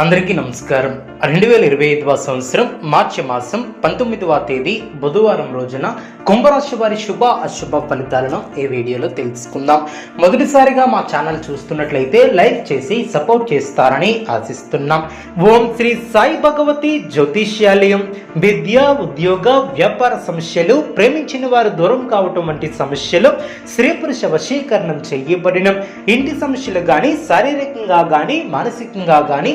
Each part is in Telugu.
అందరికీ నమస్కారం. రెండు వేల ఇరవై ఐదవ సంవత్సరం మార్చి మాసం పంతొమ్మిదవ తేదీ బుధవారం రోజున కుంభరాశి వారి శుభ అశుభ ఫలితాలను ఈ వీడియోలో తెలుసుకుందాం. మొదటిసారిగా మా ఛానల్ చూస్తున్నట్లయితే లైక్ చేసి సపోర్ట్ చేస్తారని ఆశిస్తున్నాం. ఓం శ్రీ సాయి భగవతి జ్యోతిష్యాలయం. విద్య ఉద్యోగ వ్యాపార సమస్యలు ప్రేమించిన వారు దూరం కావటం వంటి సమస్యలు స్త్రీ పురుష వశీకరణం చేయబడిన. ఇంటి సమస్యలు కానీ శారీరకంగా కానీ మానసికంగా కానీ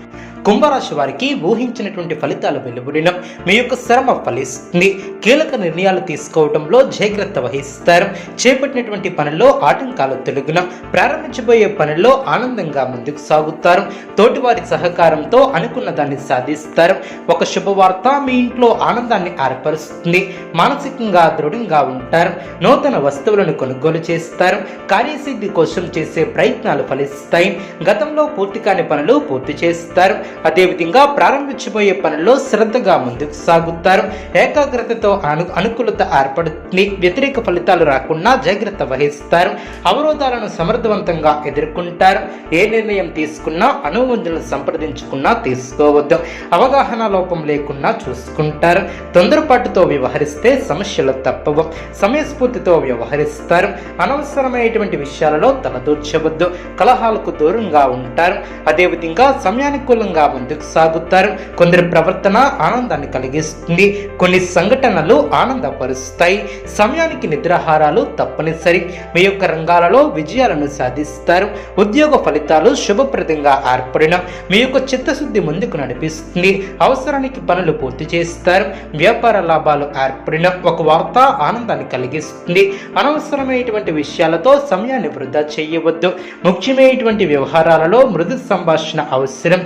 కుంభరాశి వారికి ఊహించినటువంటి ఫలితాలు వెలువడిన మీ యొక్క శ్రమ ఫలిస్తుంది. కీలక నిర్ణయాలు తీసుకోవడంలో జాగ్రత్త వహిస్తారు. చేపట్టినటువంటి పనుల్లో ఆటంకాలు తొలగిన ప్రారంభించబోయే పనుల్లో ఆనందంగా ముందుకు సాగుతారు. తోటివారి సహకారంతో అనుకున్న దాన్ని సాధిస్తారు. ఒక శుభవార్త మీ ఇంట్లో ఆనందాన్ని ఏర్పరుస్తుంది. మానసికంగా దృఢంగా ఉంటారు. నూతన వస్తువులను కొనుగోలు చేస్తారు. కార్యసిద్ధి కోసం చేసే ప్రయత్నాలు ఫలిస్తాయి. గతంలో పూర్తి కాని పనులు పూర్తి చేస్తారు. అదేవిధంగా ప్రారంభించబోయే పనుల్లో శ్రద్ధగా ముందుకు సాగుతారు. ఏకాగ్రతతో అను అనుకూలత ఏర్పడుతుంది. వ్యతిరేక ఫలితాలు రాకుండా జాగ్రత్త వహిస్తారు. అవరోధాలను సమర్థవంతంగా ఎదుర్కొంటారు. ఏ నిర్ణయం తీసుకున్నా అనువంజులను సంప్రదించుకున్నా తీసుకోవద్దు. అవగాహన లోపం లేకుండా చూసుకుంటారు. తొందరపాటుతో వ్యవహరిస్తే సమస్యలు తప్పవు. సమయస్ఫూర్తితో వ్యవహరిస్తారు. అనవసరమైనటువంటి విషయాలలో తలదూర్చవద్దు. కలహాలకు దూరంగా ఉంటారు. అదేవిధంగా సమయానుకూలంగా ముందుకు సాగుతారు కొందరి ప్రవర్తన ఆనందాన్ని కలిగిస్తుంది. కొన్ని సంఘటనలు ఆనందపరుస్తాయి. సమయానికి నిద్రాహారాలు తప్పనిసరి. మీ యొక్క రంగాలలో విజయాలను సాధిస్తారు. ఉద్యోగ ఫలితాలు శుభప్రదంగా ఏర్పడిన మీ యొక్క చిత్తశుద్ధి ముందుకు నడిపిస్తుంది. అవసరానికి పనులు పూర్తి చేస్తారు. వ్యాపార లాభాలు ఏర్పడిన ఒక వార్త ఆనందాన్ని కలిగిస్తుంది. అనవసరమైనటువంటి విషయాలతో సమయాన్ని వృధా చేయవద్దు. ముఖ్యమైనటువంటి వ్యవహారాలలో మృదు సంభాషణ అవసరం.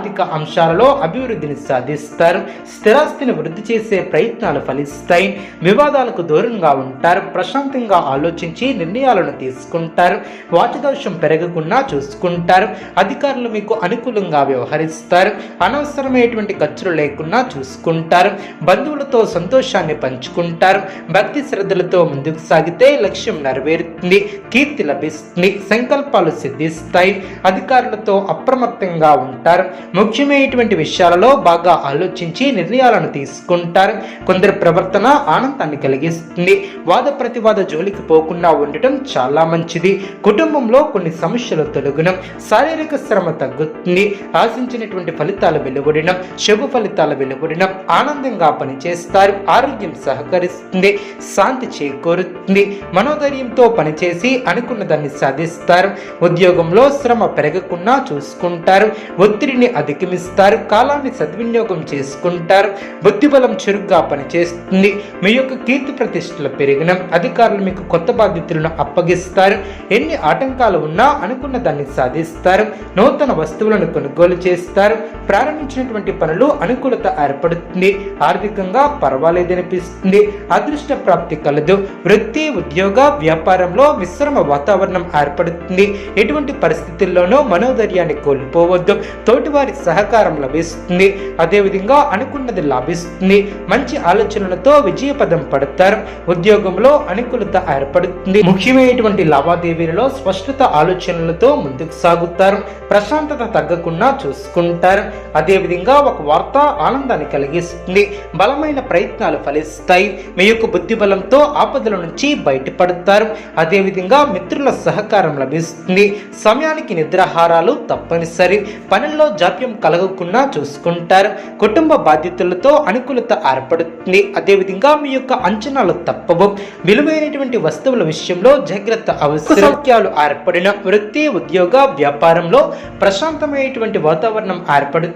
ఆర్థిక అంశాలలో అభివృద్ధిని సాధిస్తారు స్థిరాస్తిని వృద్ధి చేసే ప్రయత్నాలు ఫలిస్తాయి వివాదాలకు దూరంగా ఉంటారు ప్రశాంతంగా ఆలోచించి నిర్ణయాలను తీసుకుంటారు వాచదోషం పెరగకుండా చూసుకుంటారు అధికారులు మీకు అనుకూలంగా వ్యవహరిస్తారు అనవసరమైనటువంటి ఖర్చులు లేకుండా చూసుకుంటారు బంధువులతో సంతోషాన్ని పంచుకుంటారు భక్తి శ్రద్ధలతో ముందుకు సాగితే లక్ష్యం నెరవేరుతుంది కీర్తి లభిస్తుంది సంకల్పాలు సిద్ధిస్తాయి అధికారులతో అప్రమత్తంగా ఉంటారు ముఖ్యమైనటువంటి విషయాలలో బాగా ఆలోచించి నిర్ణయాలను తీసుకుంటారు. కొందరి ప్రవర్తన ఆనందాన్ని కలిగిస్తుంది. వాద ప్రతివాద జోలికి పోకుండా ఉండటం చాలా మంచిది. కుటుంబంలో కొన్ని సమస్యలు తొలగడం శారీరక శ్రమ తగ్గుతుంది. ఆశించినటువంటి ఫలితాలు వెలువడినం శుభ ఫలితాలు వెలువడినం ఆనందంగా పనిచేస్తారు ఆరోగ్యం సహకరిస్తుంది శాంతి చేకూరుతుంది మనోధైర్యంతో పనిచేసి అనుకున్న దాన్ని సాధిస్తారు ఉద్యోగంలో శ్రమ పెరగకుండా చూసుకుంటారు ఒత్తిడిని అధిగమిస్తారు కాలాన్ని సద్వినియోగం చేసుకుంటారు బుద్ధిబలం చురుగ్గా పనిచేస్తుంది మీ యొక్క కీర్తి ప్రతిష్టలు పెరిగిన అధికారులు మీకు కొత్త బాధ్యతలను అప్పగిస్తారు ఎన్ని ఆటంకాలు ఉన్నా అనుకున్న దాన్ని సాధిస్తారు నూతన వస్తువులను కొనుగోలు చేస్తారు ప్రారంభించినటువంటి పనులు అనుకూలత ఏర్పడుతుంది. ఆర్థికంగా పర్వాలేదనిపిస్తుంది. అదృష్ట ప్రాప్తి కలదు. వృత్తి ఉద్యోగ వ్యాపారంలో మిశ్రమ వాతావరణం ఏర్పడుతుంది. ఎటువంటి పరిస్థితుల్లోనూ మనోధైర్యాన్ని కోల్పోవద్దు. తోటివారి సహకారం లభిస్తుంది. అదేవిధంగా అనుకున్నది లాభిస్తుంది. మంచి ఆలోచనలతో విజయపదం పడతారు. ఉద్యోగంలో అనుకూలత ఏర్పడుతుంది. ముఖ్యమైనటువంటి లావాదేవీలలో స్పష్టత ఆలోచనలతో ముందుకు సాగుతారు. ప్రశాంతత తగ్గకుండా చూసుకుంటారు. అదేవిధంగా ఒక వార్త ఆనందాన్ని కలిగిస్తుంది. బలమైన ప్రయత్నాలు ఫలిస్తాయి. మీ యొక్క బుద్ధి బలంతో ఆపదల నుంచి బయటపడతారు. అదేవిధంగా మిత్రుల సహకారం లభిస్తుంది. సమయానికి నిద్రాహారాలు తప్పనిసరి. పనుల్లో జాప్యం కలగకుండా చూసుకుంటారు. కుటుంబ బాధ్యతలతో అనుకూలత ఏర్పడుతుంది. అదేవిధంగా మీ యొక్క అంచనాలు తప్పవు. విలువైనటువంటి వస్తువుల విషయంలో జాగ్రత్త అవసరం. ఏర్పడిన వృత్తి ఉద్యోగ వ్యాపారంలో ప్రశాంతమైనటువంటి వాతావరణం ఏర్పడుతుంది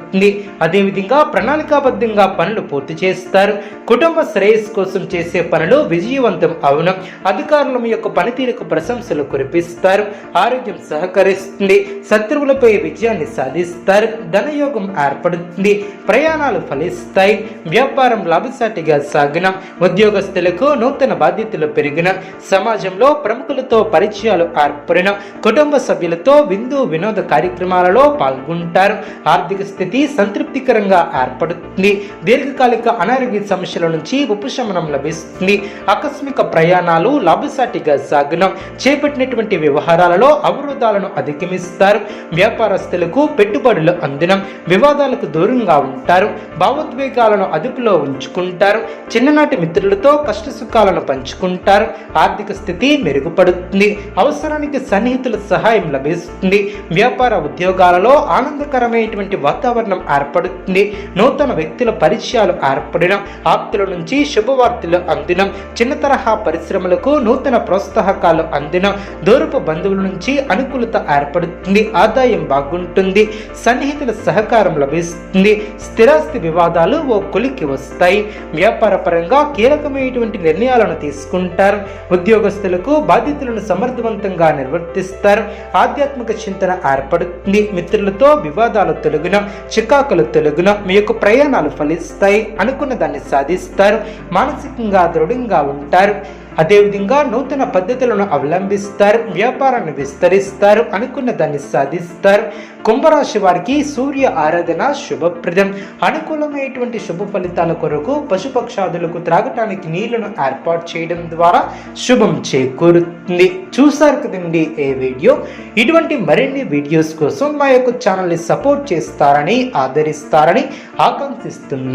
అదేవిధంగా ప్రణాళికాబద్ధంగా పనులు పూర్తి చేస్తారు. కుటుంబ శ్రేయస్సు కోసం చేసే పనులు విజయవంతం అవును. అధికారులు మీ యొక్క పనితీరుకు ప్రశంసలు కురిపిస్తారు. ఆరోగ్యం సహకరిస్తుంది. శత్రువులపై విజయాన్ని సాధిస్తారు. ధనయోగం ఏర్పడుతుంది. ప్రయాణాలు ఫలిస్తాయి. వ్యాపారం లాభసాటిగా సాగిన. ఉద్యోగస్తులకు నూతన బాధ్యతలు పెరిగిన. సమాజంలో ప్రముఖులతో పరిచయాలు ఏర్పడిన. కుటుంబ సభ్యులతో విందు వినోద కార్యక్రమాలలో పాల్గొంటారు. ఆర్థిక స్థితి సంతృప్తికరంగా ఏర్పడుతుంది. దీర్ఘకాలిక అనారోగ్య సమస్యల నుంచి ఉపశమనం లభిస్తుంది. ఆకస్మిక ప్రయాణాలు లాభసాటిగా సాగనం చేపట్టినటువంటి వ్యవహారాలలో అవరోధాలను అధిగమిస్తారు. వ్యాపారస్తులకు పెట్టుబడులు అందనం వివాదాలకు దూరంగా ఉంటారు. భావోద్వేగాలను అదుపులో ఉంచుకుంటారు. చిన్ననాటి మిత్రులతో కష్ట సుఖాలను పంచుకుంటారు. ఆర్థిక స్థితి మెరుగుపడుతుంది. అవసరానికి సన్నిహితుల సహాయం లభిస్తుంది. వ్యాపార ఉద్యోగాలలో ఆనందకరమైనటువంటి వాతావరణం వాతావరణం ఏర్పడుతుంది. నూతన వ్యక్తుల పరిచయాలు ఏర్పడిన ఆప్తుల నుంచి శుభవార్తలు అందినం. చిన్న తరహా పరిశ్రమలకు నూతన ప్రోత్సాహకాలు అందిన. దూరపు బంధువుల నుంచి అనుకూలత ఏర్పడుతుంది. ఆదాయం బాగుంటుంది. సన్నిహితుల సహకారం లభిస్తుంది. స్థిరాస్తి వివాదాలు ఓ కొలికి వస్తాయి. వ్యాపార పరంగా కీలకమైనటువంటి నిర్ణయాలను తీసుకుంటారు. ఉద్యోగస్తులకు బాధ్యతలను సమర్థవంతంగా నిర్వర్తిస్తారు. ఆధ్యాత్మిక చింతన ఏర్పడుతుంది. మిత్రులతో వివాదాలు తొలగిన. చికాకులు తెలుగులో మీ యొక్క ప్రయాణాలు ఫలిస్తాయి అనుకున్న దాన్ని సాధిస్తారు. మానసికంగా దృఢంగా ఉంటారు. అదేవిధంగా నూతన పద్ధతులను అవలంబిస్తారు వ్యాపారాన్ని విస్తరిస్తారు అనుకున్న దాన్ని సాధిస్తారు. కుంభరాశి వారికి సూర్య ఆరాధన శుభప్రదం. అనుకూలమైనటువంటి శుభ ఫలితాల కొరకు పశుపక్షాదులకు త్రాగటానికి నీళ్ళను ఏర్పాటు చేయడం ద్వారా శుభం చేకూరుతుంది. చూసారు కదండి ఏ వీడియో? ఇటువంటి మరిన్ని వీడియోస్ కోసం మా యొక్క ఛానల్ని సపోర్ట్ చేస్తారని ఆదరిస్తారని ఆకాంక్షిస్తున్నాను.